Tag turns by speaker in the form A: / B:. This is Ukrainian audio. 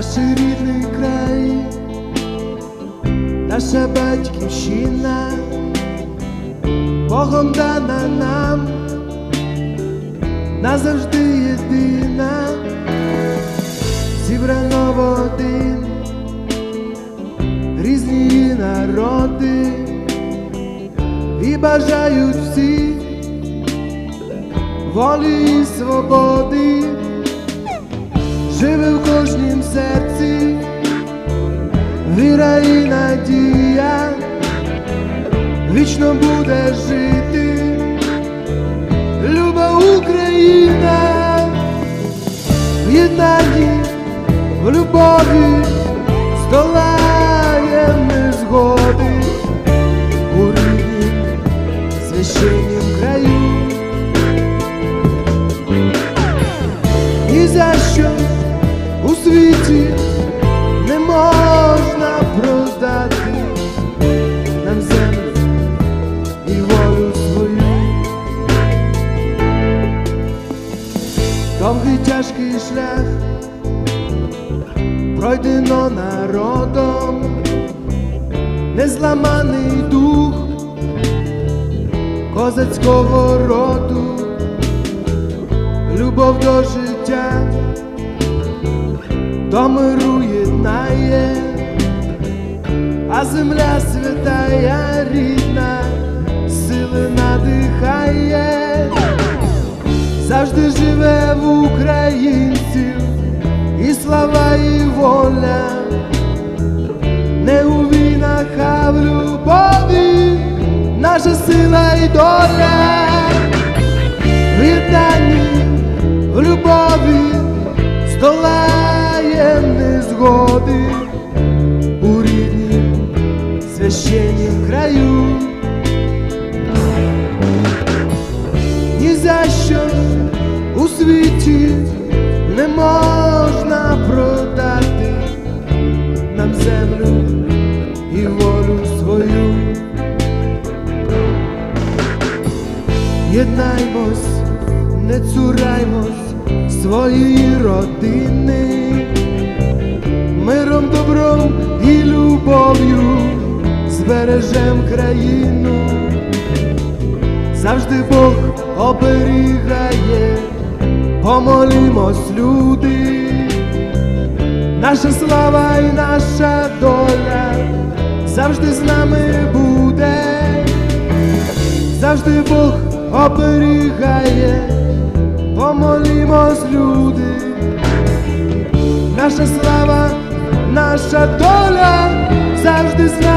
A: рідний край, наша батьківщина, Богом дана нам, назавжди єдина, зібрано в один, різні народи. І бажають всі волі і свободи, живе в кожнім серці, віра і надія, вічно буде жити, люба Україна, в єднанні, в любові Довгий тяжкий шлях пройдено народом, незламаний дух козацького роду любов до життя, до миру єднає, а земля святая рідна, сили надихає, живе в українців, і слава, і воля, не у війнах, а в любові, наша сила і доля. В єднанні, в любові можна продати нам землю і волю свою. Єднаймось, не цураймось своєї родини, миром, добром і любов'ю збережем країну, завжди Бог оберігає, помолімось, люди, наша слава і наша доля завжди з нами буде. Завжди Бог оберігає, помолімось, люди, наша слава, наша доля завжди з нами